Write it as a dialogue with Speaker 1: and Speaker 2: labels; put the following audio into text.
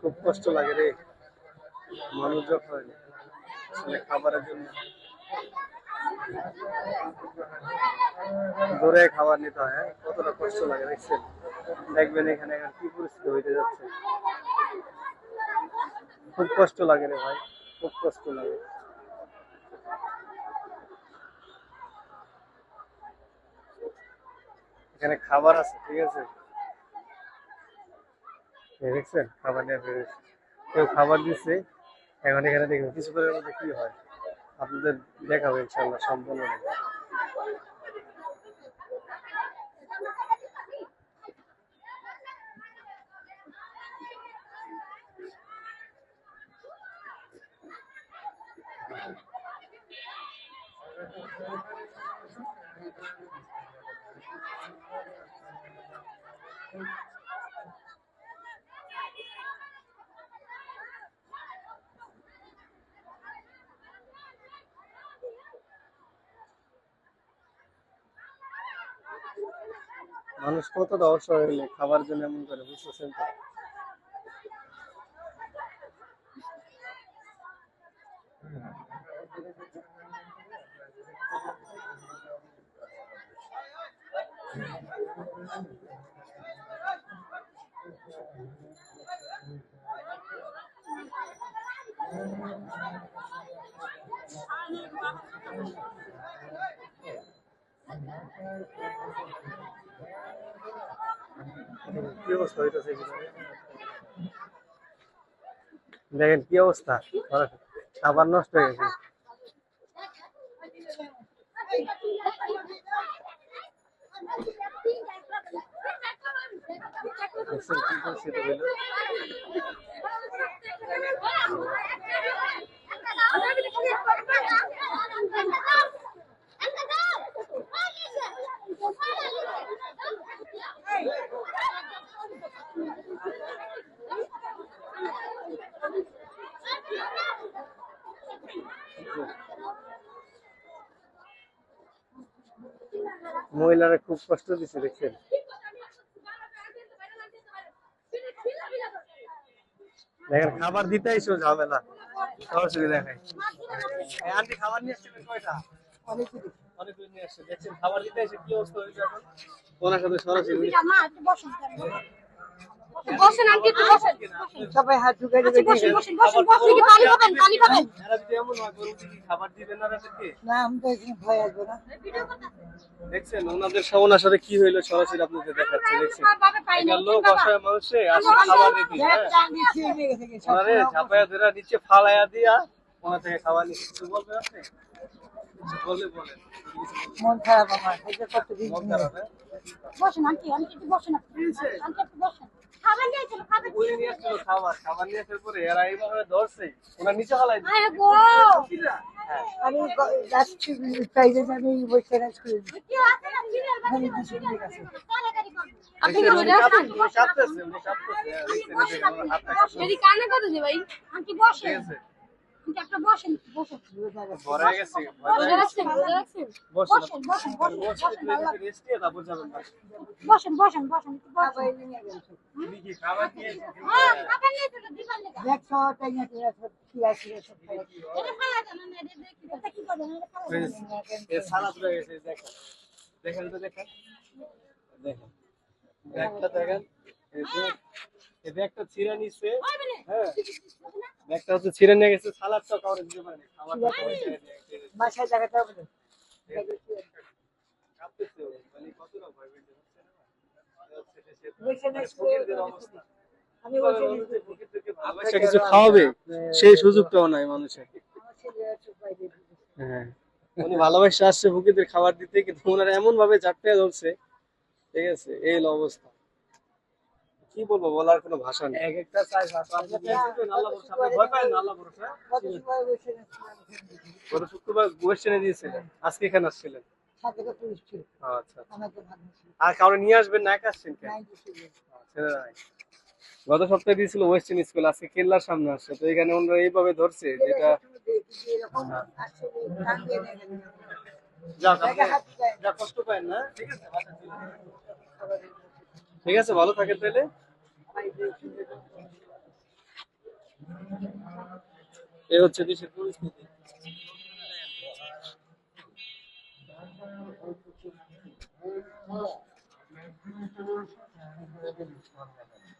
Speaker 1: খুব কষ্ট লাগে রে। মানুষ যখন খাবারের জন্য। দূরে খাবার নিতে হয় হ্যাঁ? কতটা কষ্ট লাগে, দেখছেন? দেখবেন এখানে এখন কি পরিস্থিতি হইতে যাচ্ছে। খুব কষ্ট লাগে রে ভাই, খুব কষ্ট লাগে। এখানে খাবার আছে, ঠিক আছে? দেখছেন, খাবার নিয়ে বেরোচ্ছে কেউ খাবার দিচ্ছে এখন এখানে দেখবেন কিছু করে মধ্যে কি হয়, আপনাদের দেখাবো ইনশাল্লাহ সম্পূর্ণ মানুষ কতটা অসহায় হইলে খাবার জন্য এমন করে বুঝতেছেন তো? কি হইতেছে দেখেন কি অবস্থা খাবার নষ্ট হয়ে গেছে কি পরিস্থিতি হইল? মহিলারা খুব কষ্ট দিচ্ছে দেখছেন দেখেন খাবার দিতে এসো ঝামেলা। সরাসরি দেখাই। এই আন্টি খাবার নিয়ে আসছে কয়টা? অনেকগুলো নিয়ে আসছে। দেখছেন খাবার দিতে এসে কি অবস্থা হয়েছে এখন? ওনার সাথে সরাসরি
Speaker 2: বসেন আন্টি একটু বসেন।
Speaker 3: সবাই হাত ঢুকে
Speaker 2: আচ্ছা, বসেন বসেন বসেন বসেন। কি পানি খাবেন পানি খাবেন
Speaker 1: এরা যদি এমন হয় গরু কি খাবার দিবেন না এদেরকে
Speaker 3: না আমি তো এখানে ভয় আসব না।
Speaker 1: দেখছেন ওনাদের ওনার সাথে কি হইল সরাসরি আপনাদের দেখাচ্ছে দেখছেন? একটা লোক অসহায় মানুষে আসলে খাবার হ্যাঁ।
Speaker 3: নিয়ে গেছে কি
Speaker 1: ঝাপায়া ধরে নিচে দিয়া থেকে খাবার কিছু আপনি? বলেন
Speaker 3: মন খারাপ আমার এই যে কত দিন
Speaker 1: খারাপ?
Speaker 2: বসেন আন্টি আন্টি বসেন। আন্টি বসেন। খাবেন নিয়ে চলো খাবেন
Speaker 1: বলে নিয়ে আসছিল খাবার খাবার নিয়ে আসার পরে। এরা এইভাবে ধরছে। ওনার নিচে ফালাই দিচ্ছে।
Speaker 2: আয় গো!
Speaker 1: হ্যাঁ
Speaker 3: আমি যাচ্ছি বসে করে
Speaker 2: আপনি কি রোজা আছেন যদি ভাই।
Speaker 1: বসে দেখেন। দেখেন তো দেখেন। দেখেন। ব্যাগটা দেখেন। এই ব্যাগটা ছিঁড়ে নিচ্ছে। হ্যাঁ। ব্যাগটা হচ্ছে ছিঁড়ে নিয়ে গেছে, কাউরে দিতে পারেনি।
Speaker 3: জায়গাটা হবে
Speaker 1: কাঁপতেছে মানে কতটা ভয় পেয়েছে, কিছু খাওয়াবে সেই সুযোগটাও নাই মানুষের। হ্যাঁ। উনি ভালোবাসা আসছে ফকিরদের খাবার দিতে কিন্তু ওনারা এমন ভাবে চারটে ধরছে ঠিক আছে এই অবস্থা। কি বলব বলার কোনো ভাষা নেই। এক একটা সাইজ ভয় পায় না আল্লাহ ভরসা।
Speaker 3: কত সময় বসে নিচ্ছি
Speaker 1: গত শুক্রবার কোয়েশ্চেনে দিয়েছিলেন। আজকে এখানে আসছিলেন?
Speaker 3: করে
Speaker 1: আচ্ছা।
Speaker 3: ছিল
Speaker 1: আর কাউরে নিয়ে আসবেন না একা আসছেন কেন। গত সপ্তাহে দিয়েছিল ওয়েস্টার্ন স্কুল আজকে কেল্লার সামনে আসছে। তো এখানে ওনারা এইভাবে ধরছে যেটা কষ্ট পায় না। ঠিক আছে। ঠিক আছে ভালো থাকেন তাহলে। এই হচ্ছে দেশের পরিস্থিতি।